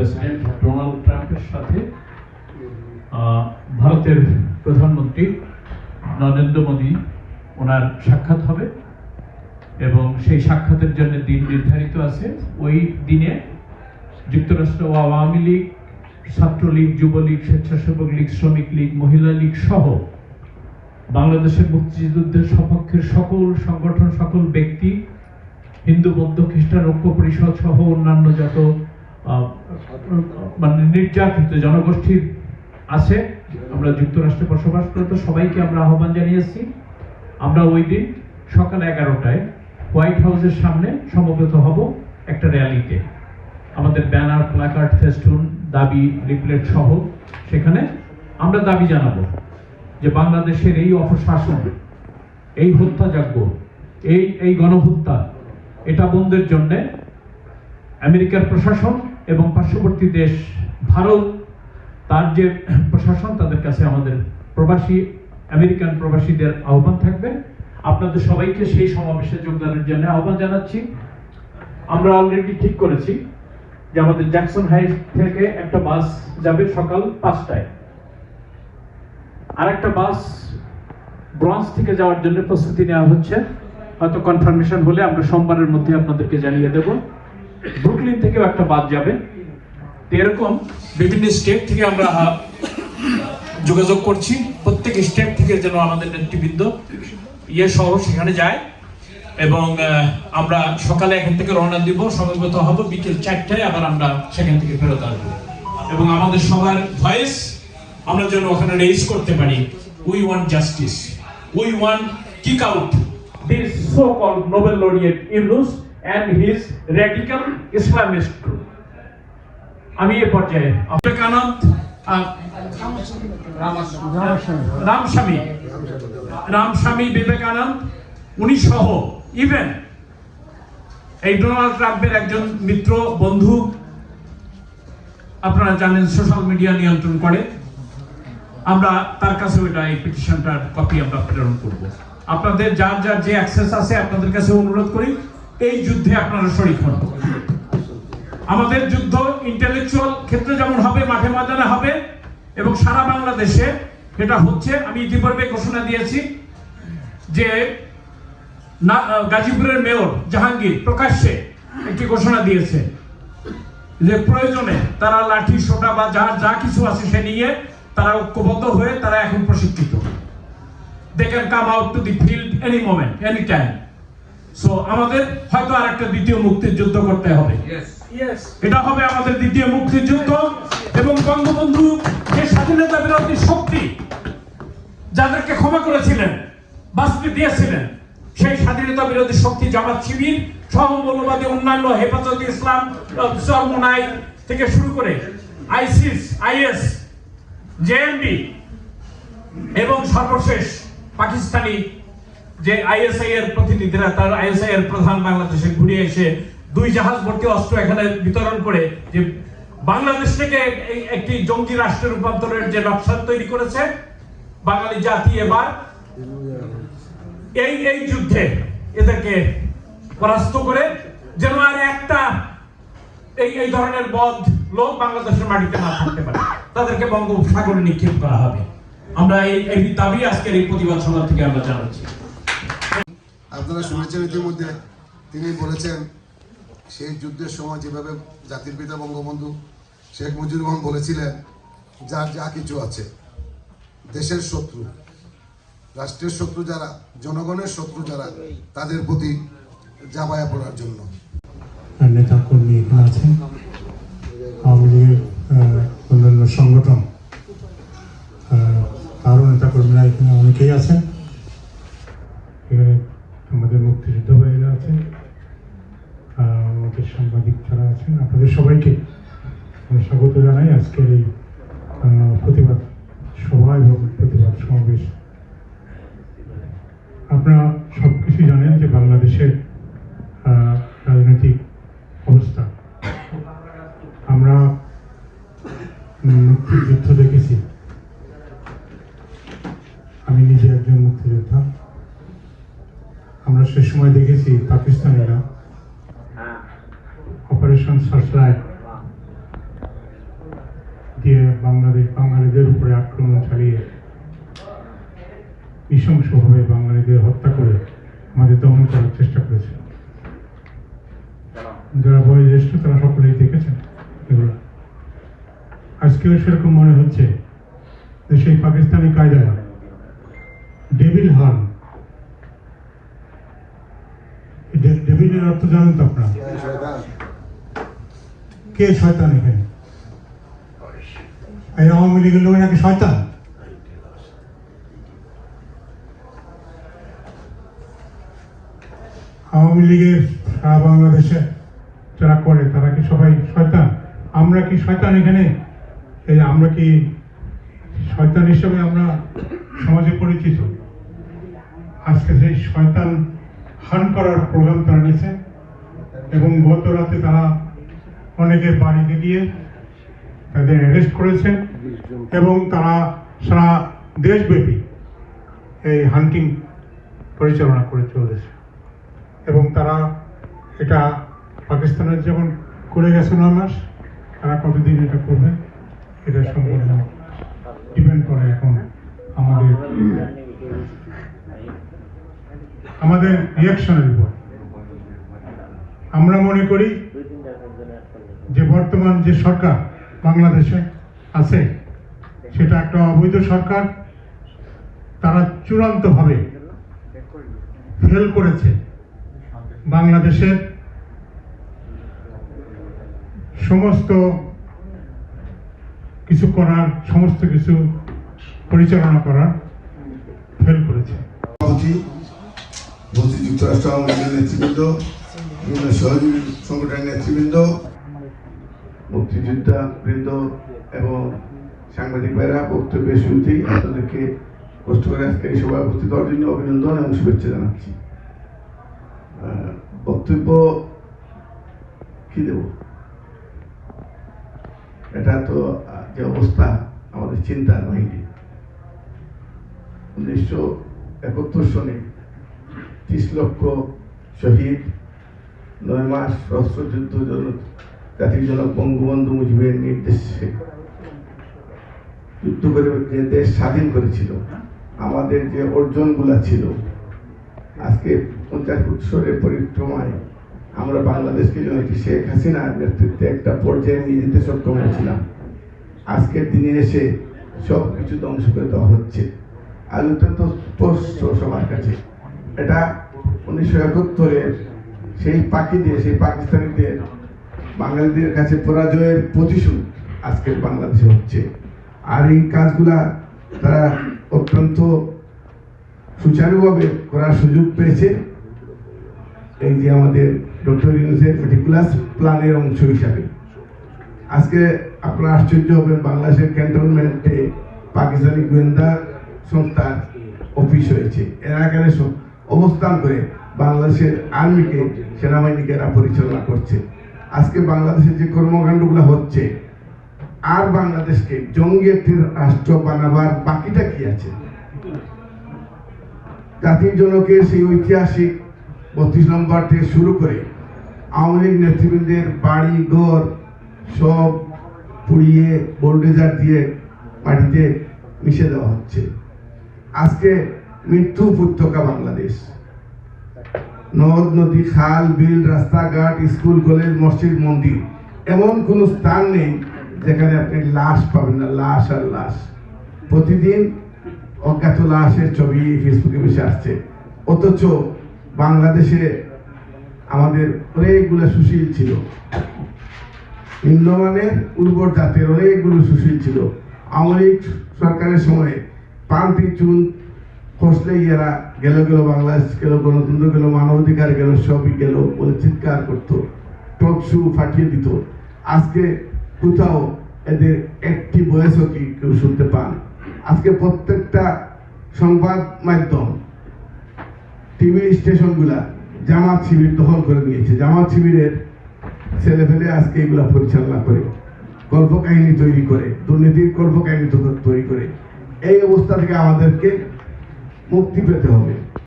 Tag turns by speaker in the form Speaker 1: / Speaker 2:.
Speaker 1: President Donald ট্রাম্পের সাথে ভারতের প্রধানমন্ত্রী নরেন্দ্র মোদী ওনার সাক্ষাৎ হবে এবং সেই সাক্ষাতের জন্য দিন নির্ধারিত আছে। ওই দিনে যুক্তরাষ্ট্র ও আওয়ামী লীগ, ছাত্রলীগ, যুবলীগ, স্বেচ্ছাসেবক লীগ, শ্রমিক লীগ, মহিলা লীগ সহ বাংলাদেশের মুক্তিযুদ্ধের সপক্ষের সকল সংগঠন, সকল ব্যক্তি, হিন্দু, বৌদ্ধ, খ্রিস্টান, ঐক্য পরিষদ সহ অন্যান্য যত মানে নির্যাতিত জনগোষ্ঠীর আছে। আমরা যুক্তরাষ্ট্রে বসবাসরত সবাইকে আমরা আহ্বান জানিয়েছি। আমরা ওই দিন সকাল এগারোটায় হোয়াইট হাউসের সামনে সমবেত হব একটা র্যালিতে। আমাদের ব্যানার, প্ল্যাকার্ড, ফেস্টুন, দাবি, লিফলেট সহ সেখানে আমরা দাবি জানাব যে বাংলাদেশের এই অপশাসন, এই হত্যাযজ্ঞ, এই এই গণহত্যা, এটা বন্ধের জন্যে আমেরিকার প্রশাসন এবং পার্শ্ববর্তী দেশ ভারত, তার যে প্রশাসন, তাদের কাছে আমাদের প্রবাসী, আমেরিকান প্রবাসীদের আহ্বান থাকবে। আপনাদের সবাইকে সেই সমাবেশে যোগদানের জন্য আহ্বান জানাচ্ছি। আমরা অলরেডি ঠিক করেছি যে আমাদের জ্যাকসন হাই থেকে একটা বাস যাবে সকাল পাঁচটায়। আর একটা বাস ব্রঞ্জ থেকে যাওয়ার জন্য প্রস্তুতি নেওয়া হচ্ছে। হয়তো কনফার্মেশন হলে আমরা সোমবারের মধ্যে আপনাদেরকে জানিয়ে দেব। ব্রুকলিন থেকেও একটা বাদ যাবে। এরকম বিভিন্ন স্টেট থেকে আমরা যোগাযোগ করছি। প্রত্যেক স্টেট থেকে যেন আমাদের নেতৃবৃন্দ ইয়ে সহ সেখানে যায়। এবং আমরা সকালে এখান থেকে রওনা দিব, সমবেত হব, বিকেল চারটায় আবার আমরা সেখান থেকে ফেরত আসব। এবং আমাদের সবার ভয়েস আমরা যেন ওখানে রেজ করতে পারি। We want justice we want kick out this so call Nobel laureate Yunus and his radical Islamist group আমি এ পর্যায়ে বিবেকানন্দ রামস্বামী রামস্বামী বিবেকানন্দ, উনি সহ ইভেন এই ডোনাল্ড ট্রাম্পের একজন মিত্র বন্ধু, আপনারা জানেন সোশ্যাল মিডিয়া নিয়ন্ত্রণ করে। আমরা তার কাছে ওইটা এই পিটিশনটার কপি আমরা প্রেরণ করব। আপনাদের যার যার যে অ্যাক্সেস আছে, আপনাদের কাছে অনুরোধ করি। এই যুদ্ধে আপনারা শরিক হন। আমাদের যুদ্ধ ইন্টেলেকচুয়াল ক্ষেত্রে যেমন হবে, মাঠে ময়দানে হবে, এবং সারা বাংলাদেশে এটা হচ্ছে, আমি ইতিপূর্বে ঘোষণা দিয়েছি যে গাজীপুরের মেয়র জাহাঙ্গীর প্রকাশ্যে একটি ঘোষণা দিয়েছে যে প্রয়োজনে তারা লাঠি সোটা বা যা যা কিছু আছে সে নিয়ে তারা ঐক্যবদ্ধ হয়ে তারা এখন প্রশিক্ষিত। They can come out to the field any moment any time so আমাদের হয়তো আর একটা দ্বিতীয় মুক্তির যুদ্ধ করতে হবে। এটা হবে আমাদের দ্বিতীয় মুক্তিযুদ্ধ এবং বঙ্গবন্ধু যে স্বাধীনতা বিরোধী শক্তি যাদেরকে ক্ষমা করেছিলেন বাস্তি দিয়েছিলেন সেই স্বাধীনতা বিরোধী শক্তি জামাত শিবির সহমৌলবাদী অন্যান্য হেফাজত ইসলাম চরমোনাই থেকে শুরু করে আইসিস আইএস জেএমবি এবং সর্বশেষ পাকিস্তানি যে আইএসআই এর প্রতিনিধিরা, তার আইএসআই এর প্রধান বাংলাদেশে ঘুরে এসে দুই জাহাজ ভর্তি অস্ত্র এখানে বিতরণ করে যে বাংলাদেশ থেকে একটি জঙ্গি রাষ্ট্রে রূপান্তরের যে নকশা তৈরি করেছে, বাঙালি জাতি এবার এই এই যুদ্ধে এদেরকে পরাস্ত করে যেন আর একটা এই এই ধরনের বদ লোক বাংলাদেশের মাটিতে না থাকতে পারে। তাদেরকে বঙ্গোপসাগরে নিক্ষেপ করা হবে। আমরা এই এই দাবি আজকের এই প্রতিবাদ সভা থেকে আমরা জানাচ্ছি।
Speaker 2: আপনারা শুনেছেন ইতিমধ্যে, তিনি বলেছেন, সেই যুদ্ধের সময় যেভাবে জাতির পিতা বঙ্গবন্ধু শেখ মুজিবুর রহমান বলেছিলেন, যার যা কিছু আছে, দেশের শত্রু, রাষ্ট্রের শত্রু যারা, জনগণের শত্রু যারা, তাদের প্রতি জাবায়া পড়ার জন্য।
Speaker 3: নেতা কর্মী আছেন, আওয়ামী লীগের অন্যান্য সংগঠন। আরও নেতা কর্মীরা এখানে অনেকেই আছেন এখানে আমাদের মুক্তিযুদ্ধ ভাইয়েরা আছেন আহ, আমাদের সাংবাদিক যারা আছেন আপনাদের সবাইকে আমি স্বাগত জানাই আজকের এই প্রতিবাদ সভা এবং প্রতিবাদ সমাবেশ। আপনারা সব কিছু জানেন যে বাংলাদেশের রাজনৈতিক অবস্থা। আমরা মুক্তিযুদ্ধ দেখেছি। আমি নিজে একজন মুক্তিযোদ্ধা। আমরা সে সময় দেখেছি পাকিস্তানিরা অপারেশন সার্চলাইট দিয়ে বাংলাদেশ বাঙালিদের উপরে আক্রমণ চালিয়ে নৃশংসভাবে বাঙালিদের হত্যা করে আমাদের দমন করার চেষ্টা করেছে। যারা বয়োজ্যেষ্ঠ, তারা সকলেই দেখেছেন এগুলো। আজকেও সেরকম মনে হচ্ছে যে সেই পাকিস্তানি কায়দায় ডেভিল হার্ন ডে- ডেভিলের অর্থ জানেন তো আপনারা। কে শয়তান এখানে? এই আওয়ামী লীগের লোক নাকি শয়তান? আওয়ামী লীগের সারা বাংলাদেশে যারা করে, তারা কি সবাই শয়তান? আমরা কি শয়তান এখানে? এই আমরা কি শয়তান হিসেবে আমরা সমাজে পরিচিত? আজকে সেই শয়তান হান করার প্রোগ্রাম তারা নিয়েছে এবং গত রাতে তারা অনেকের বাড়িতে গিয়ে তাদের অ্যারেস্ট করেছে। এবং তারা সারা দেশব্যাপী এই হান্টিং পরিচালনা করে চলেছে। এবং তারা এটা পাকিস্তানের যেমন করে গেছে নয় মাস, তারা কতদিন এটা করবে, এটা সম্পূর্ণ ডিপেন্ড করে এখন আমাদের আমাদের রিয়াকশনের উপর আমরা মনে করি যে বর্তমান যে সরকার বাংলাদেশে আছে সেটা একটা অবৈধ সরকার তারা চূড়ান্তভাবে ফেল করেছে বাংলাদেশের সমস্ত কিছু করার সমস্ত কিছু পরিচালনা করার ফেল করেছে।
Speaker 4: সভাপতি উপস্থিত যুক্তরাষ্ট্র আওয়ামী লীগের নেতৃবৃন্দ বিভিন্ন সহযোগী সংগঠনের নেতৃবৃন্দ মুক্তিযোদ্ধা বৃন্দ এবং সাংবাদিক ভাইরা বক্তব্যের শুরুতেই আপনাদেরকে কষ্ট করে আজকে এই সভায় উপস্থিত হওয়ার জন্য অভিনন্দন এবং শুভেচ্ছা জানাচ্ছি। বক্তব্য কি দেব? এটা তো যে অবস্থা, আমাদের চিন্তার বাহিনী উনিশশো একাত্তর সনে ত্রিশ লক্ষ শহীদ, নয় মাস সহস্র যুদ্ধ জাতির জনক বঙ্গবন্ধু মুজিবের নির্দেশে যুদ্ধ করে যে দেশ স্বাধীন করেছিল আমাদের যে অর্জনগুলা ছিল আজকে পঞ্চাশ বৎসরের পরিক্রমায় আমরা বাংলাদেশকে একটি শেখ হাসিনার নেতৃত্বে একটা পর্যায়ে নিয়ে যেতে সক্ষম হয়েছিলাম। আজকের দিনে এসে সব কিছু ধ্বংস করে দেওয়া হচ্ছে। আর অত্যন্ত স্পষ্ট সবার কাছে। এটা উনিশশো একাত্তরের সেই পাখিদের সেই পাকিস্তানিদের বাঙালিদের কাছে পরাজয়ের প্রতিশোধ আজকের বাংলাদেশে হচ্ছে। আর এই কাজগুলা তারা অত্যন্ত সুচারুভাবে করার সুযোগ পেয়েছে। এই যে আমাদের ডক্টর ইউনুসের মেটিকুলাস প্ল্যানের অংশ হিসাবে। আজকে আপনারা আশ্চর্য হবেন, বাংলাদেশের ক্যান্টনমেন্টে পাকিস্তানি গোয়েন্দা সংস্থার অফিস হয়েছে এরা এখানে অবস্থান করে বাংলাদেশের আর্মিকে, সেনাবাহিনীকে এরা পরিচালনা করছে। আজকে বাংলাদেশের যে কর্মকাণ্ডগুলো হচ্ছে আর বাংলাদেশকে জঙ্গি একটি রাষ্ট্র বানাবার বাকিটা কি আছে? জাতির জনকের সেই ঐতিহাসিক বত্রিশ নম্বর থেকে শুরু করে আওয়ামী লীগ নেতৃবৃন্দের বাড়ি, ঘর সব পুড়িয়ে, বোল্ডেজার দিয়ে মাটিতে মিশে দেওয়া হচ্ছে। আজকে মৃত্যু উপত্যকা বাংলাদেশ। নদ, নদী, খাল, বিল, রাস্তাঘাট, স্কুল, কলেজ, মসজিদ, মন্দির এমন কোনো স্থান নেই যেখানে আপনি লাশ পাবেন না, লাশ আর লাশ। প্রতিদিন অজ্ঞাত লাশের ছবি ফেসবুকে বেশি আসছে। অথচ বাংলাদেশে আমাদের অনেকগুলো সুশীল ছিল। নিম্নমানের উর্বর জাতের অনেকগুলো সুশীল ছিল। আওয়ামী সরকারের সময় পান্তি চুন খসলেই এরা গেল গেল, বাংলাদেশ গেল, গণতন্ত্র গেল, মানবাধিকার গেল, সবই গেল বলে চিৎকার করতো, টক শু ফাটিয়ে দিত। আজকে কোথাও এদের একটি বয়সও কি কেউ শুনতে পান আজকে প্রত্যেকটা সংবাদ মাধ্যম, টিভি স্টেশনগুলা জামাত শিবির দখল করে নিয়েছে। জামাত শিবিরের ছেলে ফেলে আজকে এগুলা পরিচালনা করে গল্প কাহিনী তৈরি করে, দুর্নীতির গল্প কাহিনী তৈরি করে। এই অবস্থা থেকে আমাদেরকে মুক্তি পেতে হবে।